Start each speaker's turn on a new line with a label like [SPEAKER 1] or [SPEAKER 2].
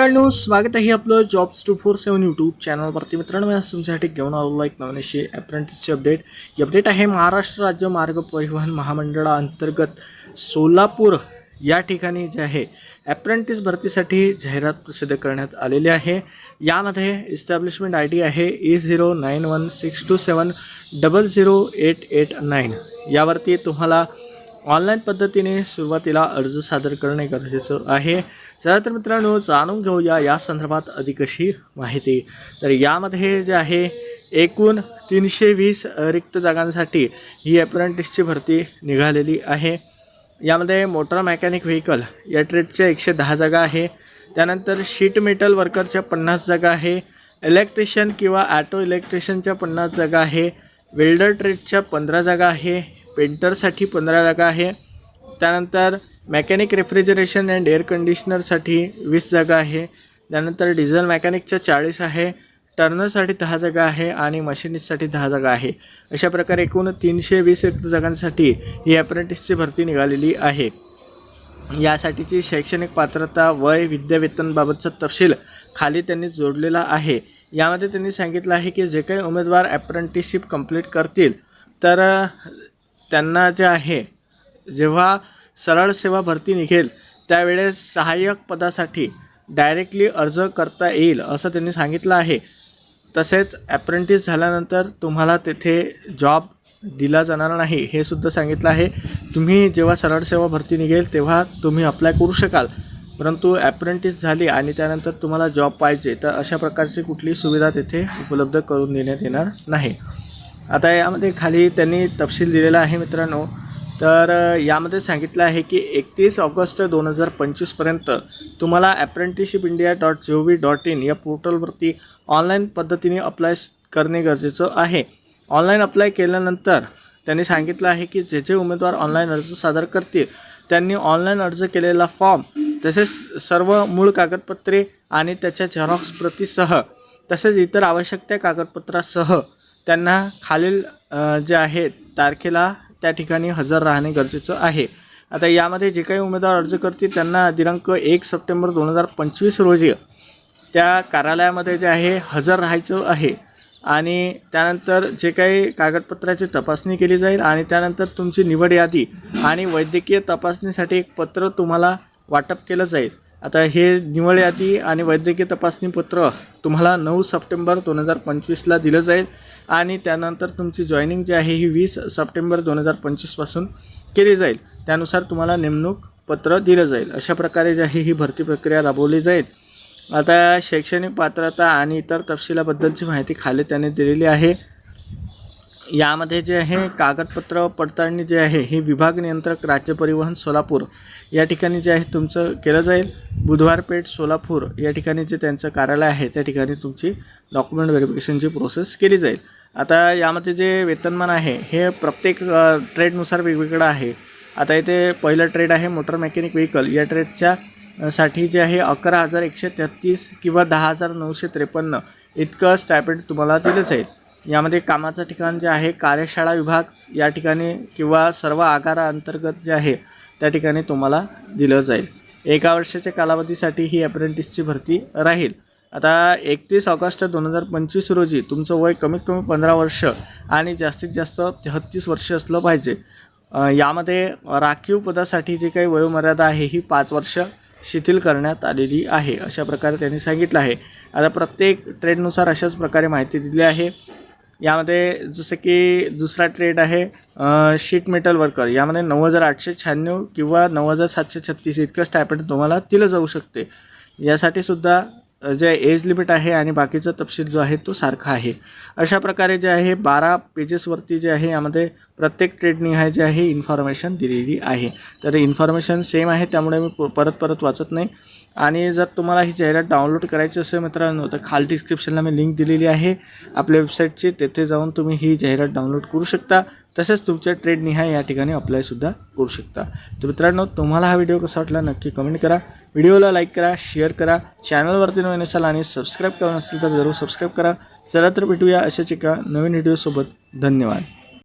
[SPEAKER 1] मित्रांनो स्वागत आहे आपलं jobs two four seven YouTube चॅनलवरती मित्रांनो मी आज तुमच्यासाठी घेऊन आलेलो एक नवीन अशी अप्रेंटिसची अपडेट ही अपडेट आहे महाराष्ट्र राज्य मार्ग परिवहन महामंडळाअंतर्गत सोलापूर. या ठिकाणी जे आहे ॲप्रेंटिस भरतीसाठी जाहिरात प्रसिद्ध करण्यात आलेली आहे. यामध्ये इस्टॅब्लिशमेंट आय डी आहे A zero nine one six two seven double zero eight eight nine यावरती तुम्हाला ऑनलाईन पद्धतीने सुरुवातीला अर्ज सादर करणे गरजेचं आहे. चला तर मित्रांनो जाणून घेऊया या संदर्भात अधिक अशी माहिती. तर यामध्ये जे आहे एकूण तीनशे वीस रिक्त जागांसाठी ही अप्रेंटिसची भरती निघालेली आहे. यामध्ये मोटर मेकॅनिक व्हेकल या ट्रेडच्या एकशे दहा जागा आहे. त्यानंतर शीट मेटल वर्करच्या पन्नास जागा आहे. इलेक्ट्रिशियन किंवा ॲटो इलेक्ट्रिशियनच्या पन्नास जागा आहे. वेल्डर ट्रेडच्या पंधरा जागा आहे. पेंटरसाठी पंधरा जागा आहे. त्यानंतर मेकॅनिक रेफ्रिजरेशन अँड एअर कंडिशनरसाठी वीस जागा आहे. त्यानंतर डिझेल मेकॅनिकच्या चाळीस आहे. टर्नरसाठी दहा जागा आहे आणि मशिनिस्टसाठी दहा जागा आहे. अशा प्रकारे एकूण तीनशे वीस जागांसाठी ही अप्रेंटिसची भरती निघालेली आहे. यासाठीची शैक्षणिक पात्रता वय विद्यावेतनबाबतचा तपशील खाली त्यांनी जोडलेला आहे. यामध्ये त्यांनी सांगितलं आहे की जे काही उमेदवार अप्रेंटिसशिप कंप्लीट करतील तर त्यांना जे आहे जेव्हा सरळ सेवा भरती निघेल त्यावेळेस सहाय्यक पदासाठी डायरेक्टली अर्ज करता येईल असं त्यांनी सांगितलं आहे. तसेच ॲप्रेंटिस झाल्यानंतर तुम्हाला तेथे जॉब दिला जाणार नाही हे सुद्धा सांगितलं आहे. तुम्ही जेव्हा सरळ सेवा भरती निघेल तेव्हा तुम्ही अप्लाय करू शकाल. परंतु ॲप्रेंटिस झाली आणि त्यानंतर तुम्हाला जॉब पाहिजे तर अशा प्रकारची कुठली सुविधा तेथे उपलब्ध करून देण्यात येणार नाही. आता यामध्ये खाली त्यांनी तपशील दिलेला आहे मित्रांनो. तर यामध्ये सांगितलं आहे की एकतीस ऑगस्ट दोन हजार पंचवीसपर्यंत तुम्हाला apprenticeship India dot G O V dot in या पोर्टलवरती ऑनलाईन पद्धतीने अप्लाय करणे गरजेचं आहे. ऑनलाईन अप्लाय केल्यानंतर त्यांनी सांगितलं आहे की जे जे उमेदवार ऑनलाईन अर्ज सादर करतील त्यांनी ऑनलाईन अर्ज केलेला फॉर्म तसेच सर्व मूळ कागदपत्रे आणि त्याच्या झेरॉक्स प्रतीसह तसेच इतर आवश्यक त्या कागदपत्रासह त्यांना खालील जे आहे तारखेला त्या ठिकाणी हजर राहणे गरजेचं आहे. आता यामध्ये जे काही उमेदवार अर्ज करतील त्यांना दिनांक एक सप्टेंबर दोन हजार पंचवीस रोजी त्या कार्यालयामध्ये जे आहे हजर राहायचं आहे. आणि त्यानंतर जे काही कागदपत्राची तपासणी केली जाईल आणि त्यानंतर तुमची निवड यादी आणि वैद्यकीय तपासणीसाठी एक पत्र तुम्हाला वाटप केलं जाईल. आता हे निवड यादी आणि वैद्यकीय तपासणी पत्र तुम्हाला नऊ सप्टेंबर दोन हजार पंचवीसला दिलं जाईल आणि त्यानंतर तुमची जॉईनिंग जी आहे ही वीस सप्टेंबर दोन हजार पंचवीसपासून केली जाईल. त्यानुसार तुम्हाला नेमणूक पत्र दिलं जाईल. अशा प्रकारे जी आहे ही भरती प्रक्रिया राबवली जाईल. आता शैक्षणिक पात्रता आणि इतर तपशिलाबद्दलची माहिती खाली त्याने दिलेली आहे. यामध्ये जे आहे कागदपत्र पडताळणी जे आहे हे विभाग नियंत्रक राज्य परिवहन सोलापूर या ठिकाणी जे आहे तुमचं केलं जाईल. बुधवार पेठ सोलापूर या ठिकाणी जे त्यांचं कार्यालय आहे त्या ठिकाणी तुमची डॉक्युमेंट व्हेरिफिकेशनची प्रोसेस केली जाईल. आता यामध्ये जे वेतनमान आहे हे प्रत्येक ट्रेडनुसार वेगवेगळं आहे. आता इथे पहिलं ट्रेड आहे मोटर मेकॅनिक व्हेकल या ट्रेडच्या साठी जे आहे अकरा हजार एकशे तेहतीस किंवा दहा हजार नऊशे त्रेपन्न इतकं स्टायपेंड तुम्हाला दिलं जाईल. यामध्ये कामाचं ठिकाण जे आहे कार्यशाळा विभाग या ठिकाणी किंवा सर्व आगारा अंतर्गत जे आहे त्या ठिकाणी तुम्हाला दिलं जाईल. एका वर्षाच्या कालावधीसाठी ही अप्रेंटिसची भरती राहील. आता एकतीस ऑगस्ट दोन हजार पंचवीस रोजी तुमचं वय कमीत कमी पंधरा वर्ष आणि जास्तीत जास्त तेहत्तीस वर्ष असलं पाहिजे. यामध्ये राखीव पदासाठी जी काही वयोमर्यादा आहे ही पाच वर्ष शिथिल करण्यात आलेली आहे अशा प्रकारे त्यांनी सांगितलं आहे. आता प्रत्येक ट्रेडनुसार अशाच प्रकारे माहिती दिली आहे. यामध्ये जसं की दुसरा ट्रेड आहे शीट मेटल वर्कर यामध्ये नऊ हजार आठशे शहाण्णव किंवा नऊ हजार सातशे छत्तीस इतकं स्टायपेंड तुम्हाला दिलं जाऊ शकते. यासाठी सुद्धा जे एज लिमिट आहे आणि बाकीचा तपशील जो आहे तो सारखा आहे. अशा प्रकारे जे आहे बारा पेजेसवरती जे आहे यामध्ये प्रत्येक ट्रेडनिहाय जे आहे इन्फॉर्मेशन दिलेली आहे. तर इन्फॉर्मेशन सेम आहे त्यामुळे मी प- परत परत वाचत नाही. आणि जर तुम्हाला ही जाहिरात डाउनलोड करायची असेल मित्रांनो तर खाली डिस्क्रिप्शनला मी लिंक दिलेली आहे. आपल्या वेबसाईटची तेथे जाऊन तुम्ही ही जाहिरात डाउनलोड करू शकता. तसेच तुमच्या ट्रेड निहाय या ठिकाणी अप्लायसुद्धा करू शकता. तर मित्रांनो तुम्हाला हा व्हिडिओ कसा वाटला नक्की कमेंट करा. व्हिडिओला लाईक करा शेअर करा. चॅनलवरती नवीन असाल आणि सबस्क्राईब करा नसेल तर जरूर सबस्क्राईब करा. चला तर भेटूया अशाच एका नवीन व्हिडिओसोबत धन्यवाद.